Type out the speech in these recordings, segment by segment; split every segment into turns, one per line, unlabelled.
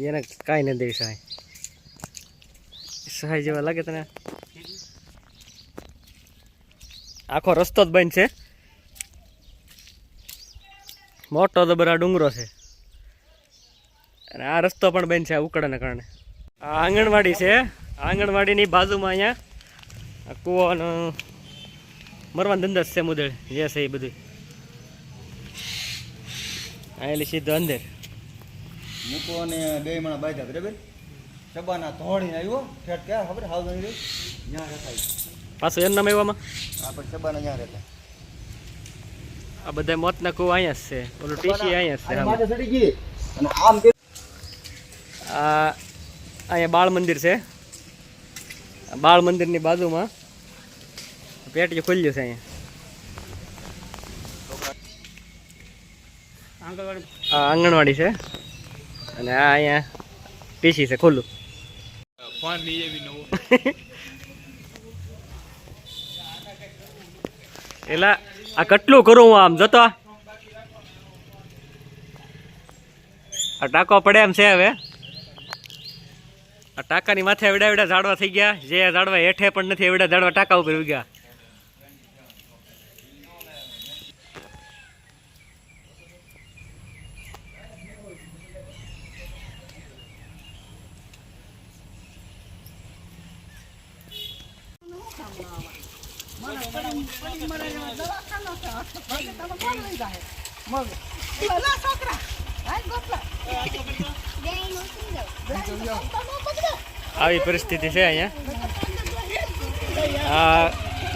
એને કાંઈ નથી દેવી સહાય સહાય જેવા લાગે તને આખો રસ્તો જ બંધ છે મોટો જબર આ ડુંગરો છે અને આ રસ્તો પણ બંધ છે આ ઉકળાના કારણે આ આંગણવાડી છે આંગણવાડીની બાજુમાં અહીંયા આ કૂવો અને મરવાનો ધંધો છે મુદળ જે છે એ બધું આયેલી સીધો અંદર.
મૂકો અને બે માણા બાંધ્યા બરાબર? ચબાના ધોણી આવ્યો ઠેઠ ક્યાં ખબર? હાવ નહીં રહી. ત્યાં રહેતા
પાછું એમ નામ એવામાં
આ પણ ચબાના ત્યાં રહેતા
આ બધા મોતના કુવા અહીંયા છે. ઓલું ટીસી અહીંયા છે
ચડી ગઈ. અને આમ
આ અહીંયા બાળ મંદિર છે. બાળ મંદિરની બાજુમાં. પેટી ખુલ્યું છે અહીંયા. આંગણવાડી છે. અને આ અહીંયા પીસી છે ખુલ્લું.
ફોન લઈ આવી નવો.
એલા આ કેટલું કરું હું આમ જતો આ. ટાંકો પડે એમ છે હવે. આ ટાંકાની માથે એવડા એવડા ઝાડવા થઈ ગયા. જે ઝાડવા હેઠે પણ નથી એવડા ઝાડવા ટાંકા ઉપર ઉગ્યા. આવી પરિસ્થિતિ છે અહીંયા. આ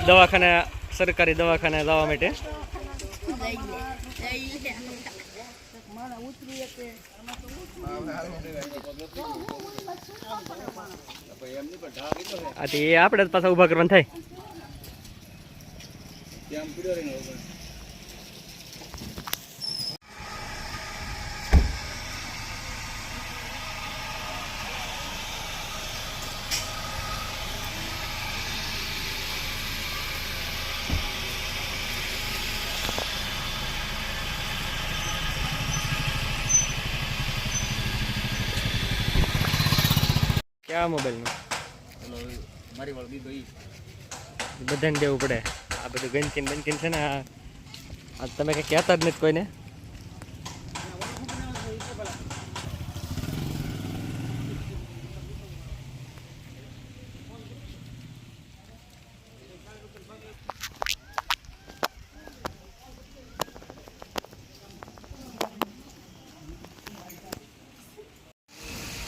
દવાખાને સરકારી દવાખાને જવા માટે. આપણે પાછા ઊભા કરવાનું થાય. કેવા મોબાઈલનું
મારી વાળો બીજો ઈ.
બધાને દેવું પડે. આ બધું ગંજકીન બંજકીન છે ને આ તમે કંઈ કહેતા જ નથી કોઈને?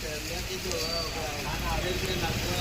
Thank you. a